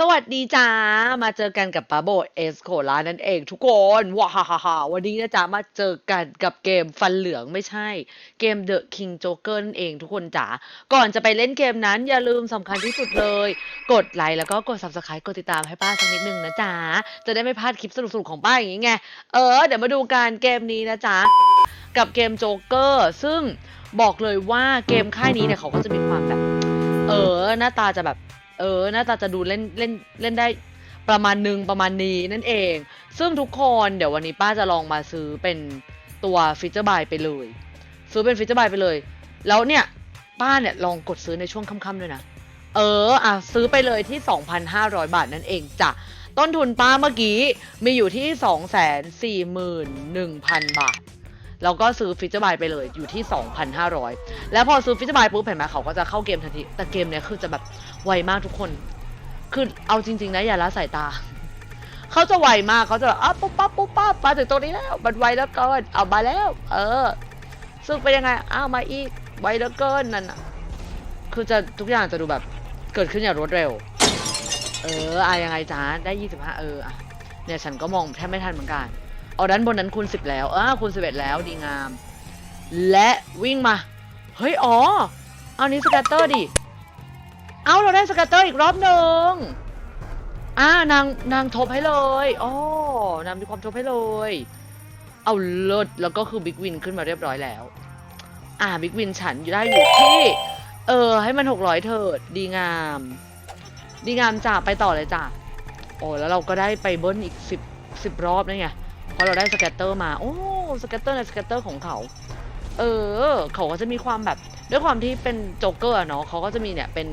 สวัสดีจ้า มาเจอกันกับปาโบเอสโคลานั่นเองทุกคนว้าฮ่าฮ่าฮ่าวันนี้นะจ๊ะมาเจอกันกับเกมฟันเหลืองไม่ใช่ เกม The King Joker นั่นเองทุกคนจ๋าก่อนจะไปเล่นเกมนั้นอย่าลืมสำคัญที่สุดเลย กดไลค์แล้วก็กด subscribe กดติดตามให้ป้าสักนิดนึงนะจ๊ะ จะได้ไม่พลาดคลิปสนุกๆของป้าอย่างนี้ไง เออ เดี๋ยวมาดูการเกมนี้นะจ๊ะ กับเกมโจ๊กเกอร์ซึ่งบอกเลยว่าเกมค่ายนี้เนี่ยเขาก็จะมีความแบบ เออหน้าตาจะแบบ เออหน้าตาจะดูเล่นเล่นเล่นได้ประมาณหนึ่งประมาณนี้นั่นเอง ซึ่งทุกคนเดี๋ยววันนี้ป้าจะลองมาซื้อเป็นตัวฟิชเจอร์บายไปเลย ซื้อเป็นฟิชเจอร์บายไปเลย แล้วเนี่ยป้าเนี่ยลองกดซื้อในช่วงค่ำๆด้วยนะ เอออะซื้อไปเลยที่ 2,500 บาทนั่นเองจ้ะต้นทุนป้าเมื่อกี้มีอยู่ที่ 241,000 บาท แล้วก็ซื้อฟิชเจอร์บายไปเลยอยู่ที่ 2,500 แล้วพอซื้อฟิชเจอร์บายปุ๊บเห็นไหมเขาก็จะเข้าเกมทันที แต่เกมเนี้ยคือจะแบบไวมากทุกคน คือเอาจริง ๆ นะอย่าละสายตา เขาจะไวมากเขาจะแบบอ้าปุ๊บปั๊บปุ๊บปั๊บมาถึงตรงนี้แล้วมันไวแล้วเกินเอามาแล้ว เออ ซึ่งเป็นยังไงอ้าวมาอีกไวแล้วเกินนั่นน่ะคือจะทุกอย่างจะดูแบบเกิดขึ้นอย่างรวดเร็ว เอออะยังไงจ้าได้ยี่สิบห้าเอออะเนี่ยฉันก็มองแทบไม่ทันเหมือนกัน เอาด้านบนนั้นคูณสิบแล้วเออคูณสิบเอ็ดแล้วดีงาม และวิ่งมา เฮ้ย อ๋อ เอานี้สแกตเตอร์ดิ เอาเราได้สแกตเตอร์อีกรอบหนึ่งอ่านางนางทบให้เลยอ๋อนางมีความทบให้เลย เอาเลิศแล้วก็คือบิ๊กวินขึ้นมาเรียบร้อยแล้ว อ่าบิ๊กวินฉันอยู่ได้อยู่ที่ เออ ให้มันหกร้อยเถิด ดีงาม ดีงามจ้ะไปต่อเลยจ้ะโอ้แล้วเราก็ได้ไปเบิ้ลอีกสิบสิบรอบนั่นไง เพราะเราได้สแกตเตอร์มา โอ้สแกตเตอร์ในสแกตเตอร์ของเขา เออ เขาก็จะมีความแบบด้วยความที่เป็นโจ๊กเกอร์เนาะเขาก็จะมีเนี่ยเป็น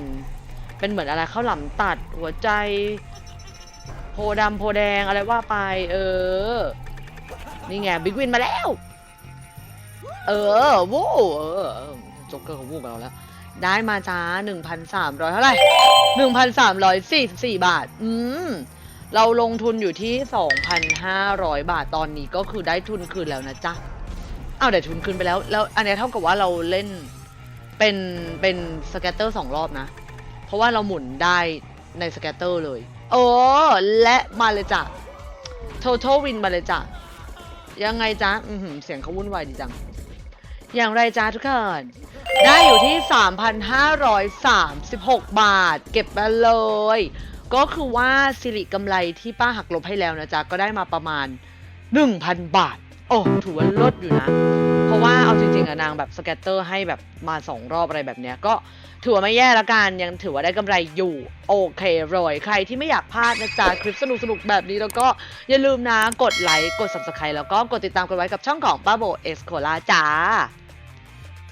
เป็นเหมือนอะไรข้าวหลามตัดหัวใจ โพดำโพแดงอะไรว่าไป เออ นี่ไงบิ๊กวินมาแล้ว เออโว้เออโจ๊กเกอร์เขาวูบกับเราแล้ว ได้มาจ้าหนึ่งพันสามร้อยเท่าไหร่หนึ่งพันสามร้อยสี่สิบสี่บาท อืม เราลงทุนอยู่ที่สองพันห้าร้อยบาทตอนนี้ก็คือได้ทุนคืนแล้วนะจ๊ะอ้าวเดี๋ยวทุนคืนไปแล้ว แล้วอันนี้เท่ากับว่าเราเล่นเป็นเป็นสแกตเตอร์สองรอบนะ เพราะว่าเราหมุนได้ในสแกตเตอร์เลย โอ้และมาเลยจ้ะ total win มาเลยจ้ะ ยังไงจ๊ะ อือหือเสียงเขาวุ่นวายดีจัง อย่างไรจ้าทุกคน ได้อยู่ที่ 3,536 บาท เก็บมาเลย ก็คือว่าสิริกำไรที่ป้าหักลบให้แล้วนะจ๊ะ ก็ได้มาประมาณ 1,000 บาท โอ้ถือว่าลดอยู่นะ เพราะว่าเอาจริงๆอะนางแบบสแกตเตอร์ให้แบบมาสองรอบอะไรแบบเนี้ยก็ถือว่าไม่แย่ละกัน ยังถือว่าได้กำไรอยู่ โอเคเลยใครที่ไม่อยากพลาดนะจ๊ะ คลิปสนุกๆแบบนี้แล้วก็อย่าลืมนะ กดไลค์ กด subscribe แล้วก็กดติดตามกันไว้กับช่องของป้าโบเอสโคลาจ้า